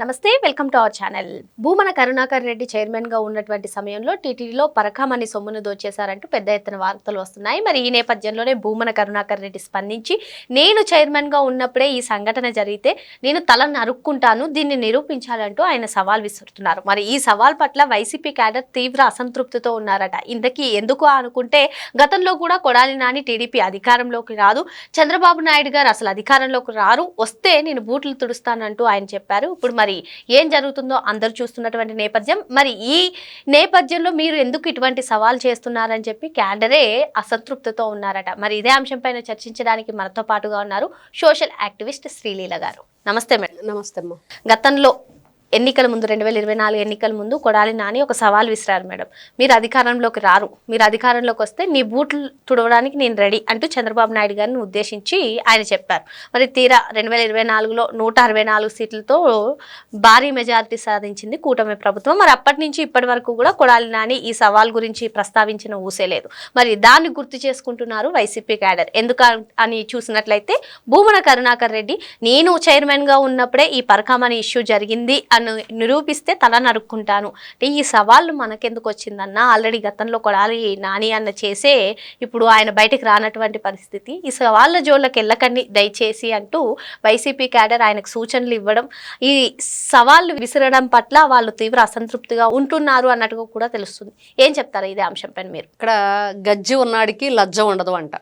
నమస్తే welcome to our channel. Bhumana Karunakar Reddy చైర్మన్గా ఉన్నటువంటి సమయంలో టీటీడీలో పరకామణి సొమ్మును దోచేశారంటూ పెద్ద ఎత్తున వార్తలు వస్తున్నాయి. మరి ఈ నేపథ్యంలోనే భూమన కరుణాకర్ రెడ్డి స్పందించి నేను చైర్మన్గా ఉన్నప్పుడే ఈ సంఘటన జరిగితే నేను తల నరుక్కుంటాను దీన్ని నిరూపించాలంటూ ఆయన సవాల్ విసురుతున్నారు. మరి ఈ సవాల్ పట్ల వైసీపీ క్యాడర్ తీవ్ర అసంతృప్తితో ఉన్నారట. ఇంతకీ ఎందుకు అనుకుంటే గతంలో కూడా కొడాలి నాని టీడీపీ అధికారంలోకి రాదు చంద్రబాబు నాయుడు గారు అసలు అధికారంలోకి రారు వస్తే నేను బూట్లు తుడుస్తానంటూ ఆయన చెప్పారు. ఇప్పుడు మరి ఏం జరుగుతుందో అందరూ చూస్తున్నటువంటి నేపథ్యం. మరి ఈ నేపథ్యంలో మీరు ఎందుకు ఇటువంటి సవాల్ చేస్తున్నారని చెప్పి క్యాడరే అసంతృప్తితో ఉన్నారట. మరి ఇదే అంశంపైన చర్చించడానికి మనతో పాటుగా ఉన్నారు సోషల్ యాక్టివిస్ట్ శ్రీలీల గారు. నమస్తే మేడం. నమస్తే అమ్మా. గతంలో ఎన్నికల ముందు రెండు వేల ఇరవై నాలుగు ఎన్నికల ముందు కొడాలి నాని ఒక సవాల్ విసిరారు మేడం. మీరు అధికారంలోకి రారు. మీరు అధికారంలోకి వస్తే నీ బూట్లు తుడవడానికి నేను రెడీ అంటూ చంద్రబాబు నాయుడు గారిని ఉద్దేశించి ఆయన చెప్పారు. మరి తీరా రెండు వేల ఇరవై నాలుగులో నూట అరవై నాలుగు సీట్లతో భారీ మెజారిటీ సాధించింది కూటమి ప్రభుత్వం. మరి అప్పటి నుంచి ఇప్పటి వరకు కూడా కొడాలి నాని ఈ సవాల్ గురించి ప్రస్తావించిన ఊసే లేదు. మరి దాన్ని గుర్తు చేసుకుంటున్నారు వైసీపీ క్యాడర్. ఎందుకు అని చూసినట్లయితే భూమన కరుణాకర్ రెడ్డి నేను చైర్మన్గా ఉన్నప్పుడే ఈ పరకామని ఇష్యూ జరిగింది అని నిరూపిస్తే తల నరుక్కుంటాను. అంటే ఈ సవాళ్ళు మనకెందుకు వచ్చిందన్న ఆల్రెడీ గతంలో కొడాలి నాని అన్న చేసే ఇప్పుడు ఆయన బయటకు రానటువంటి పరిస్థితి. ఈ సవాళ్ళ జోళ్ళకి వెళ్ళకండి దయచేసి అంటూ వైసీపీ క్యాడర్ ఆయనకు సూచనలు ఇవ్వడం ఈ సవాళ్ళు విసిరడం పట్ల వాళ్ళు తీవ్ర అసంతృప్తిగా ఉంటున్నారు అన్నట్టుగా కూడా తెలుస్తుంది. ఏం చెప్తారు ఇదే అంశంపైన మీరు? ఇక్కడ గజ్జి ఉన్నాడికి లజ్జ ఉండదు అంట.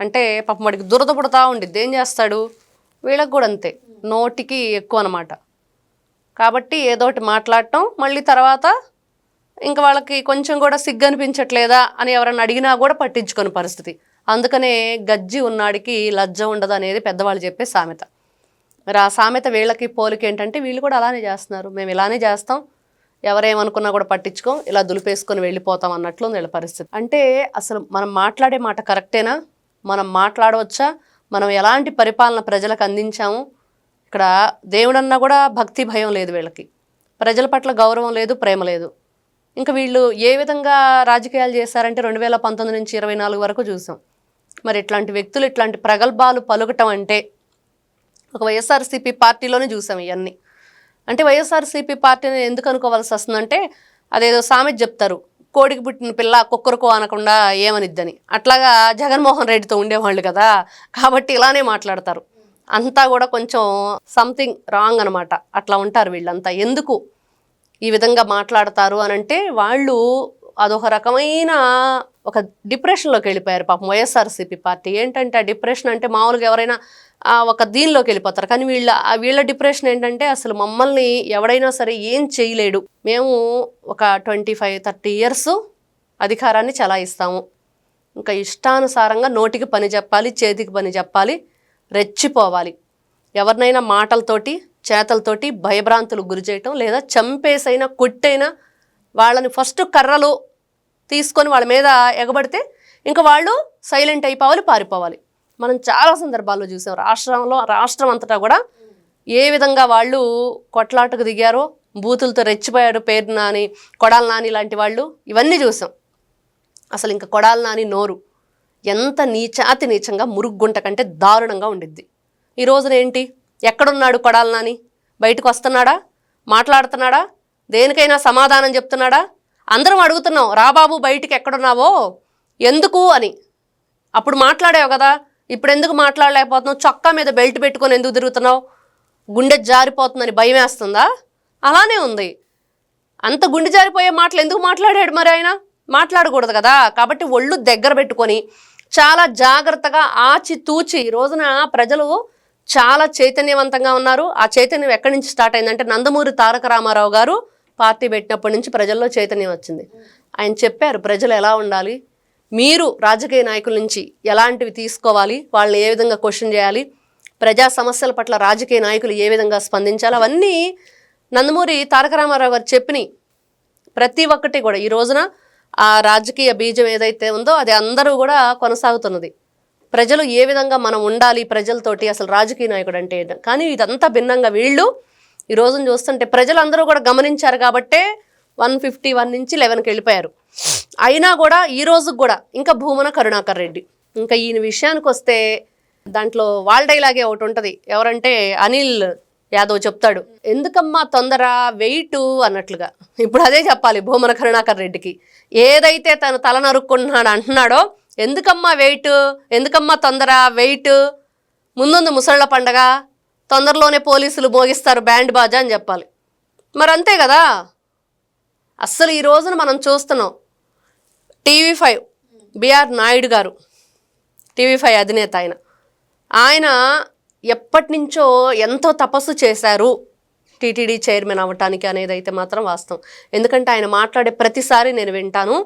అంటే పాపం వాడికి దురద పుడతా ఉండిద్ది. ఏం చేస్తాడు? వీళ్ళకి కూడా అంతే. నోటికి ఎక్కువ అనమాట కాబట్టి ఏదోటి మాట్లాడటం మళ్ళీ తర్వాత ఇంకా వాళ్ళకి కొంచెం కూడా సిగ్గు అనిపించట్లేదా అని ఎవరన్నా అడిగినా కూడా పట్టించుకొని పరిస్థితి. అందుకనే గజ్జి ఉన్నాడికి లజ్జ ఉండదు అనేది పెద్దవాళ్ళు చెప్పే సామెత. మరి ఆ సామెత వీళ్ళకి పోలిక ఏంటంటే వీళ్ళు కూడా అలానే చేస్తున్నారు. మేము ఇలానే చేస్తాం. ఎవరేమనుకున్నా కూడా పట్టించుకోం ఇలా దులిపేసుకొని వెళ్ళిపోతాం అన్నట్లు వీళ్ళ పరిస్థితి. అంటే అసలు మనం మాట్లాడే మాట కరెక్టేనా? మనం మాట్లాడవచ్చా? మనం ఎలాంటి పరిపాలన ప్రజలకు అందించాము? ఇక్కడ దేవుడన్నా కూడా భక్తి భయం లేదు వీళ్ళకి. ప్రజల పట్ల గౌరవం లేదు ప్రేమ లేదు. ఇంకా వీళ్ళు ఏ విధంగా రాజకీయాలు చేశారంటే రెండు వేల పంతొమ్మిది నుంచి ఇరవై నాలుగు వరకు చూసాం. మరి ఇట్లాంటి వ్యక్తులు ఇట్లాంటి ప్రగల్భాలు పలుకటం అంటే ఒక వైఎస్ఆర్సీపీ పార్టీలోనే చూసాం ఇవన్నీ అంటే వైఎస్ఆర్సీపీ పార్టీని ఎందుకు అనుకోవాల్సి వస్తుందంటే అదేదో సామెత చెప్తారు కోడికి పుట్టిన పిల్ల కుక్కరుకో అనకుండా ఏమనిద్దని. అట్లాగా జగన్మోహన్ రెడ్డితో ఉండేవాళ్ళు కదా కాబట్టి ఇలానే మాట్లాడతారు. అంతా కూడా కొంచెం సంథింగ్ రాంగ్ అనమాట అట్లా ఉంటారు వీళ్ళంతా. ఎందుకు ఈ విధంగా మాట్లాడతారు అని అంటే వాళ్ళు అదొక రకమైన ఒక డిప్రెషన్లోకి వెళ్ళిపోయారు. పాపం వైఎస్ఆర్సీపీ పార్టీ ఏంటంటే ఆ డిప్రెషన్ అంటే మామూలుగా ఎవరైనా ఒక దీనిలోకి వెళ్ళిపోతారు. కానీ వీళ్ళ వీళ్ళ డిప్రెషన్ ఏంటంటే అసలు మమ్మల్ని ఎవడైనా సరే ఏం చేయలేడు. మేము ఒక ట్వంటీ ఫైవ్ థర్టీ ఇయర్స్ అధికారాన్ని చలాయిస్తాము. ఇంకా ఇష్టానుసారంగా నోటికి పని చెప్పాలి చేతికి పని చెప్పాలి రెచ్చిపోవాలి. ఎవరినైనా మాటలతోటి చేతలతోటి భయభ్రాంతులు గురి చేయటం లేదా చంపేసైనా కొట్టైనా వాళ్ళని ఫస్ట్ కర్రలు తీసుకొని వాళ్ళ మీద ఎగబడితే ఇంకా వాళ్ళు సైలెంట్ అయిపోవాలి పారిపోవాలి. మనం చాలా సందర్భాల్లో చూసాం. రాష్ట్రంలో రాష్ట్రం అంతటా కూడా ఏ విధంగా వాళ్ళు కొట్లాటకు దిగారో బూతులతో రెచ్చిపోయారు పేరు నాని కొడాల నాని లాంటి వాళ్ళు ఇవన్నీ చూసాం. అసలు ఇంకా కొడాల నాని నోరు. ఎంత నీచాతి నీచంగా మురుగుంట కంటే దారుణంగా ఉండిద్ది. ఈ రోజున ఏంటి? ఎక్కడున్నాడు కొడాలనాని బయటకు వస్తున్నాడా? మాట్లాడుతున్నాడా? దేనికైనా సమాధానం చెప్తున్నాడా? అందరం అడుగుతున్నాం రాబాబు బయటికి ఎక్కడున్నావో? ఎందుకు అని. అప్పుడు మాట్లాడావు కదా ఇప్పుడు ఎందుకు మాట్లాడలేకపోతున్నావు? చొక్కా మీద బెల్ట్ పెట్టుకొని ఎందుకు తిరుగుతున్నావు? గుండె జారిపోతుందని భయం వేస్తుందా? అలానే ఉంది. అంత గుండె జారిపోయే మాటలు ఎందుకు మాట్లాడాడు మరి ఆయన? మాట్లాడకూడదు కదా. కాబట్టి ఒళ్ళు దగ్గర పెట్టుకొని చాలా జాగ్రత్తగా ఆచితూచి ఈ రోజున ప్రజలు చాలా చైతన్యవంతంగా ఉన్నారు. ఆ చైతన్యం ఎక్కడి నుంచి స్టార్ట్ అయిందంటే నందమూరి తారక రామారావు గారు పార్టీ పెట్టినప్పటి నుంచి ప్రజల్లో చైతన్యం వచ్చింది. ఆయన చెప్పారు ప్రజలు ఎలా ఉండాలి? మీరు రాజకీయ నాయకుల నుంచి ఎలాంటివి తీసుకోవాలి? వాళ్ళని ఏ విధంగా క్వశ్చన్ చేయాలి? ప్రజా సమస్యల పట్ల రాజకీయ నాయకులు ఏ విధంగా స్పందించాలి? అవన్నీ నందమూరి తారక రామారావు గారు చెప్పినాయి. ప్రతి ఒక్కటి కూడా ఈ రోజున ఆ రాజకీయ బీజం ఏదైతే ఉందో అది అందరూ కూడా కొనసాగుతున్నది. ప్రజలు ఏ విధంగా మనం ఉండాలి ప్రజలతోటి అసలు రాజకీయ నాయకుడు అంటే కానీ ఇదంతా భిన్నంగా వీళ్ళు ఈ రోజున చూస్తుంటే ప్రజలందరూ కూడా గమనించారు కాబట్టే వన్ ఫిఫ్టీ వన్ నుంచి లెవెన్కి వెళ్ళిపోయారు. అయినా కూడా ఈ రోజు కూడా ఇంకా భూమన కరుణాకర్ రెడ్డి. ఇంకా ఈయన విషయానికి వస్తే దాంట్లో వాళ్ళ డైలాగే ఒకటి ఉంటుంది. ఎవరంటే అనిల్ యాదవ్ చెప్తాడు ఎందుకమ్మా తొందర వెయిట్? అన్నట్లుగా. ఇప్పుడు అదే చెప్పాలి భూమన కరుణాకర్ రెడ్డికి. ఏదైతే తను తల నరుక్కుంటున్నాడు అంటున్నాడో ఎందుకమ్మా వెయిట్? ఎందుకమ్మా తొందర వెయిట్? ముందుంది ముసళ్ళ పండగ తొందరలోనే పోలీసులు మోగిస్తారు బ్యాండ్ బాజా అని చెప్పాలి. మరి అంతే కదా? అస్సలు ఈ రోజున మనం చూస్తున్నాం టీవీ ఫైవ్ బిఆర్ నాయుడు గారు టీవీ ఫైవ్ అధినేత ఆయన. ఆయన ఎప్పటి నుంచో ఎంతో తపస్సు చేశారు టీటీడీ చైర్మన్ అవ్వటానికి అనేది అయితే మాత్రం వాస్తవం. ఎందుకంటే ఆయన మాట్లాడే ప్రతిసారి నేను వింటాను.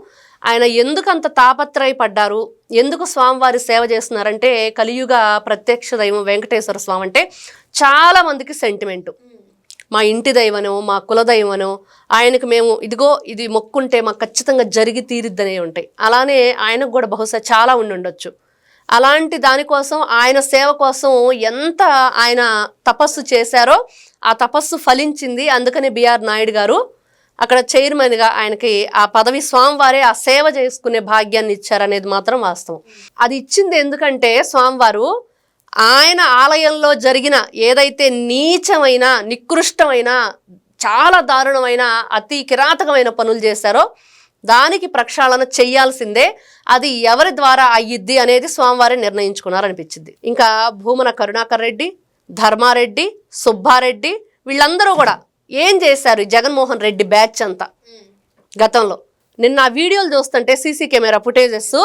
ఆయన ఎందుకు అంత తాపత్రయపడ్డారు? ఎందుకు స్వామివారి సేవ చేస్తున్నారంటే కలియుగ ప్రత్యక్ష దైవం వెంకటేశ్వర స్వామి అంటే చాలామందికి సెంటిమెంటు మా ఇంటి దైవనో మా కుల దైవనో ఆయనకు మేము ఇదిగో ఇది మొక్కుంటే మాకు ఖచ్చితంగా జరిగి తీరిద్దనే ఉంటాయి. అలానే ఆయనకు కూడా బహుశా చాలా ఉండి ఉండొచ్చు. అలాంటి దానికోసం ఆయన సేవ కోసం ఎంత ఆయన తపస్సు చేశారో ఆ తపస్సు ఫలించింది అందుకని బిఆర్ నాయుడు గారు అక్కడ చైర్మన్గా ఆయనకి ఆ పదవి స్వామివారే ఆ సేవ చేసుకునే భాగ్యాన్ని ఇచ్చారనేది మాత్రం వాస్తవం. అది ఇచ్చింది ఎందుకంటే స్వామివారు ఆయన ఆలయంలో జరిగిన ఏదైతే నీచమైన నికృష్టమైన చాలా దారుణమైన అతి కిరాతకమైన పనులు చేశారో దానికి ప్రక్షాళన చెయ్యాల్సిందే అది ఎవరి ద్వారా అయ్యిద్ది అనేది స్వామివారే నిర్ణయించుకున్నారనిపించింది ఇంకా భూమన కరుణాకర్ రెడ్డి ధర్మారెడ్డి సుబ్బారెడ్డి వీళ్ళందరూ కూడా ఏం చేశారు జగన్మోహన్ రెడ్డి బ్యాచ్ అంతా? గతంలో. నిన్న ఆ వీడియోలు చూస్తుంటే సీసీ కెమెరా ఫుటేజెస్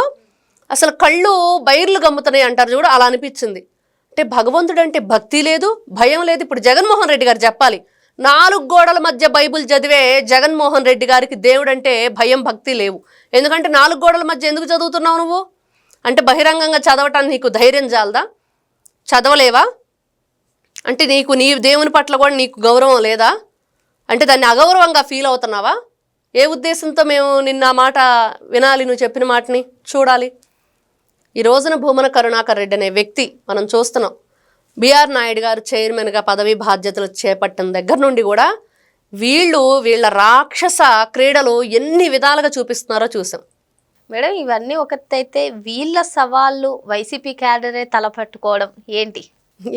అసలు కళ్ళు బైర్లు గమ్ముతున్నాయి అంటారు చూడు అలా అనిపించింది అంటే భగవంతుడు అంటే భక్తి లేదు భయం లేదు. ఇప్పుడు జగన్మోహన్ రెడ్డి గారు చెప్పాలి నాలుగు గోడల మధ్య బైబిల్ చదివే జగన్మోహన్ రెడ్డి గారికి దేవుడు అంటే భయం భక్తి లేవు. ఎందుకంటే నాలుగు గోడల మధ్య ఎందుకు చదువుతున్నావు నువ్వు? అంటే బహిరంగంగా చదవటానికి నీకు ధైర్యం చాలదా చదవలేవా? అంటే నీకు నీ దేవుని పట్ల కూడా నీకు గౌరవం లేదా? అంటే దాన్ని అగౌరవంగా ఫీల్ అవుతున్నావా? ఏ ఉద్దేశంతో మేము నిన్న మాట వినాలి నువ్వు చెప్పిన మాటని చూడాలి. ఈ రోజున భూమన కరుణాకర్ రెడ్డి అనే వ్యక్తి మనం చూస్తున్నాం. బిఆర్ నాయుడు గారు చైర్మన్గా పదవి బాధ్యతలు చేపట్టిన దగ్గర నుండి కూడా వీళ్ళు వీళ్ళ రాక్షస క్రీడలు ఎన్ని విధాలుగా చూపిస్తున్నారో చూసాం. మేడం ఇవన్నీ ఒకటైతే వీళ్ళ సవాళ్ళు వైసీపీ క్యాడరే తలపట్టుకోవడం ఏంటి?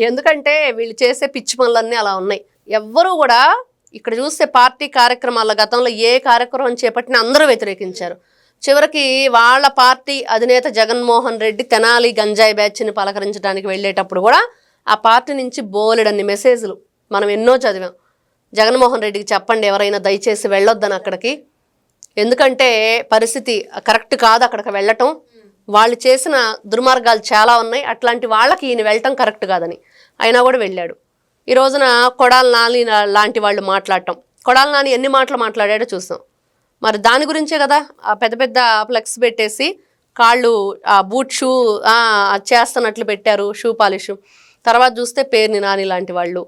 ఎందుకంటే వీళ్ళు చేసే పిచ్చి పనులన్నీ అలా ఉన్నాయి. ఎవ్వరూ కూడా ఇక్కడ చూస్తే పార్టీ కార్యక్రమాల గతంలో ఏ కార్యక్రమం చేపట్టినా అందరూ వ్యతిరేకించారు. చివరికి వాళ్ళ పార్టీ అధినేత జగన్మోహన్ రెడ్డి తెనాలి గంజాయి బ్యాచ్ని పలకరించడానికి వెళ్ళేటప్పుడు కూడా ఆ పార్టీ నుంచి బోలెడన్ని మెసేజ్లు మనం ఎన్నో చదివాం. జగన్మోహన్ రెడ్డికి చెప్పండి ఎవరైనా దయచేసి వెళ్ళొద్దని అక్కడికి. ఎందుకంటే పరిస్థితి కరెక్ట్ కాదు అక్కడికి వెళ్ళటం. వాళ్ళు చేసిన దుర్మార్గాలు చాలా ఉన్నాయి. అట్లాంటి వాళ్ళకి ఈయన వెళ్ళటం కరెక్ట్ కాదని అయినా కూడా వెళ్ళాడు. ఈ రోజున కొడాల నాని లాంటి వాళ్ళు మాట్లాడటం. కొడాల నాని ఎన్ని మాటలు మాట్లాడాడో చూసాం. మరి దాని గురించే కదా ఆ పెద్ద పెద్ద ఫ్లెక్స్ పెట్టేసి కాళ్ళు ఆ బూట్ షూ అది చేస్తున్నట్లు పెట్టారు షూ పాలిష్. తర్వాత చూస్తే పేర్ని నాని లాంటి వాళ్ళు.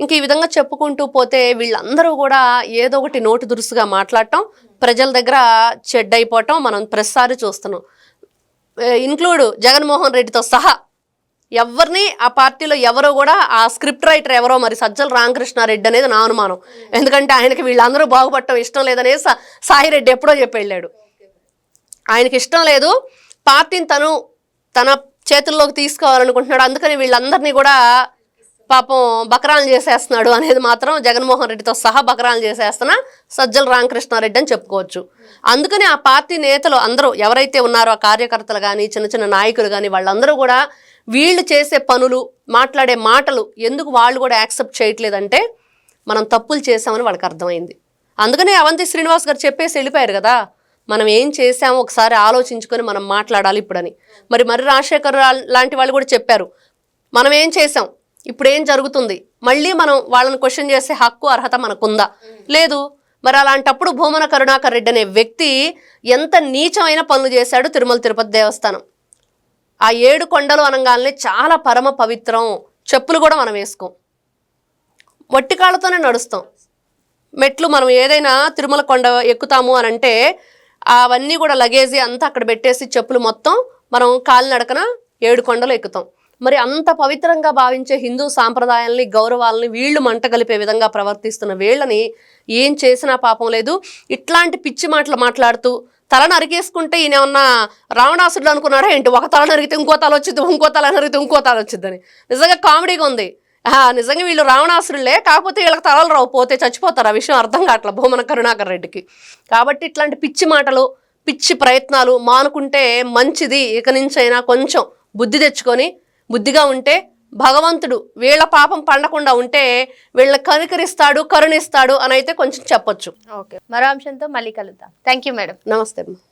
ఇంక ఈ విధంగా చెప్పుకుంటూ పోతే వీళ్ళందరూ కూడా ఏదో ఒకటి నోటు దురుసుగా మాట్లాడటం ప్రజల దగ్గర చెడ్డైపోవటం అయిపోవటం మనం ప్రతిసారి చూస్తున్నాం. ఇన్క్లూడ్ జగన్మోహన్ రెడ్డితో సహా ఎవరిని ఆ పార్టీలో ఎవరో కూడా ఆ స్క్రిప్ట్ రైటర్ ఎవరో మరి సజ్జల రామకృష్ణారెడ్డి అనేది నా అనుమానం. ఎందుకంటే ఆయనకి వీళ్ళందరూ బాగుపడటం ఇష్టం లేదనేసి సాయిరెడ్డి సాయి రెడ్డి ఎప్పుడో చెప్పి వెళ్ళాడు ఆయనకి ఇష్టం లేదు. పార్టీని తను తన చేతుల్లోకి తీసుకోవాలనుకుంటున్నాడు. అందుకని వీళ్ళందరినీ కూడా పాపం బకరాలు చేసేస్తున్నాడు అనేది మాత్రం జగన్మోహన్ రెడ్డితో సహా బకరాలు చేసేస్తున్న సజ్జల రామకృష్ణారెడ్డి అని చెప్పుకోవచ్చు. అందుకని ఆ పార్టీ నేతలు అందరూ ఎవరైతే ఉన్నారో ఆ కార్యకర్తలు కానీ చిన్న చిన్న నాయకులు కానీ వాళ్ళందరూ కూడా వీళ్ళు చేసే పనులు మాట్లాడే మాటలు ఎందుకు వాళ్ళు కూడా యాక్సెప్ట్ చేయట్లేదంటే మనం తప్పులు చేసామని వాళ్ళకి అర్థమైంది. అందుకనే అవంతి శ్రీనివాస్ గారు చెప్పేసి వెళ్ళిపోయారు కదా మనం ఏం చేసామో ఒకసారి ఆలోచించుకొని మనం మాట్లాడాలి ఇప్పుడని. మరి మరి రాజశేఖర్ లాంటి వాళ్ళు కూడా చెప్పారు. మనం ఏం చేసాం ఇప్పుడు ఏం జరుగుతుంది? మళ్ళీ మనం వాళ్ళని క్వశ్చన్ చేసే హక్కు అర్హత మనకుందా? లేదు. మరి అలాంటప్పుడు భూమన కరుణాకర్ రెడ్డి అనే వ్యక్తి ఎంత నీచమైన పనులు చేశాడు తిరుమల తిరుపతి దేవస్థానం. ఆ ఏడు కొండలు అనగానే చాలా పరమ పవిత్రం చెప్పులు కూడా మనం వేసుకోం. మట్టికాళ్ళతోనే నడుస్తాం. మెట్లు మనం ఏదైనా తిరుమల కొండ ఎక్కుతాము అని అంటే అవన్నీ కూడా లగేజీ అంతా అక్కడ పెట్టేసి చెప్పులు మొత్తం మనం కాలినడకన ఏడు కొండలు ఎక్కుతాం. మరి అంత పవిత్రంగా భావించే హిందూ సాంప్రదాయాల్ని గౌరవాలని వీళ్ళు మంట కలిపే విధంగా ప్రవర్తిస్తున్న వీళ్ళని ఏం చేసినా పాపం లేదు. ఇట్లాంటి పిచ్చి మాటలు మాట్లాడుతూ తల నరికేసుకుంటే ఈయన ఏమన్నా రావణాసుడు అనుకున్నాడా ఏంటి? ఒక తల నరిగితే ఇంకో తల వచ్చింది ఇంకో తల నరిగితే ఇంకో తల వచ్చిందని నిజంగా కామెడీగా ఉంది. నిజంగా వీళ్ళు రావణాసురులే కాకపోతే వీళ్ళకి తలలు రావు పోతే చచ్చిపోతారు. ఆ విషయం అర్థం కావట్లే భూమన కరుణాకర్ రెడ్డికి. కాబట్టి ఇట్లాంటి పిచ్చి మాటలు పిచ్చి ప్రయత్నాలు మానుకుంటే మంచిది. ఇక నుంచైనా కొంచెం బుద్ధి తెచ్చుకొని బుద్ధిగా ఉంటే భగవంతుడు వీళ్ళ పాపం పండకుండా ఉంటే వీళ్ళని కనికరిస్తాడు కరుణిస్తాడు అని అయితే కొంచెం చెప్పొచ్చు. ఓకే. మరో అంశంతో మళ్ళీ కలుద్దాం. థ్యాంక్ యూ మేడం నమస్తే